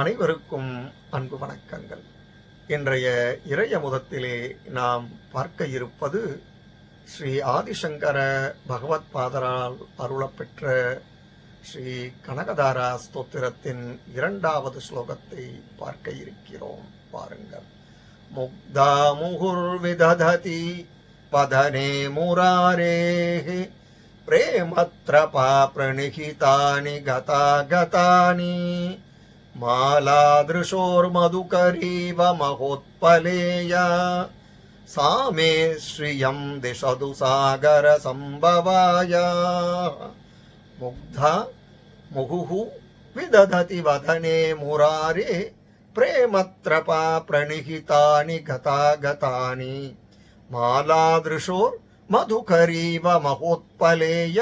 அனைவருக்கும் அன்பு வணக்கங்கள் இன்றைய இறைய முதத்திலே நாம் பார்க்க இருப்பது ஸ்ரீ ஆதிசங்கர பகவத் பாதரால் அருளப்பெற்ற ஸ்ரீ கனகதாரா ஸ்தோத்திரத்தின் இரண்டாவது ஸ்லோகத்தை பார்க்க இருக்கிறோம் பாருங்கள் முக்தா முகுர் விதததி வதனே முராரேः प्रेमत्रपा प्रणिहितानि गतागतानि मालादृशोर्मधुकरीव महोत्पलेया। सा मे श्रियं दिशतु सागरसम्भवाय मुग्धा मुहुः विदधति वदने मुरारे प्रेमत्रपा प्रणिहितानि गतागतानि। मालादृशोर् मधुकरीव महोत्पलेय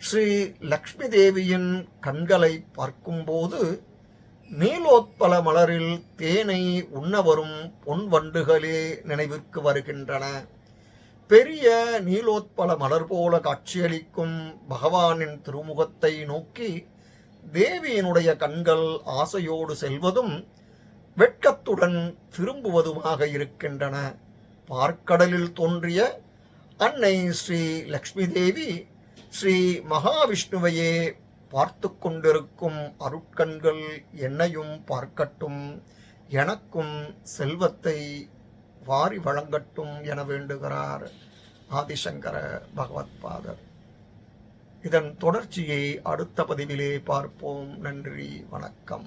ஸ்ரீ லக்ஷ்மி தேவியின் கண்களை பார்க்கும்போது நீலோத்பல மலரில் தேனை உண்ண வரும் பொன் வண்டுகளே நினைவிற்கு வருகின்றன. பெரிய நீலோத்பல மலர் போல காட்சியளிக்கும் பகவானின் திருமுகத்தை நோக்கி தேவியினுடைய கண்கள் ஆசையோடு செல்வதும் வெட்கத்துடன் திரும்புவதுமாக இருக்கின்றன. பார்க்கடலில் தோன்றிய அன்னை ஸ்ரீ லக்ஷ்மி தேவி ஸ்ரீ மகாவிஷ்ணுவையே பார்த்து கொண்டிருக்கும் அருட்கண்கள் என்னையும் பார்க்கட்டும். எனக்கும் செல்வத்தை வாரி வழங்கட்டும் என வேண்டுகிறார் ஆதிசங்கர பகவத் பாதர் இதன் தொடர்ச்சியை அடுத்த பதிவிலே பார்ப்போம். நன்றி வணக்கம்.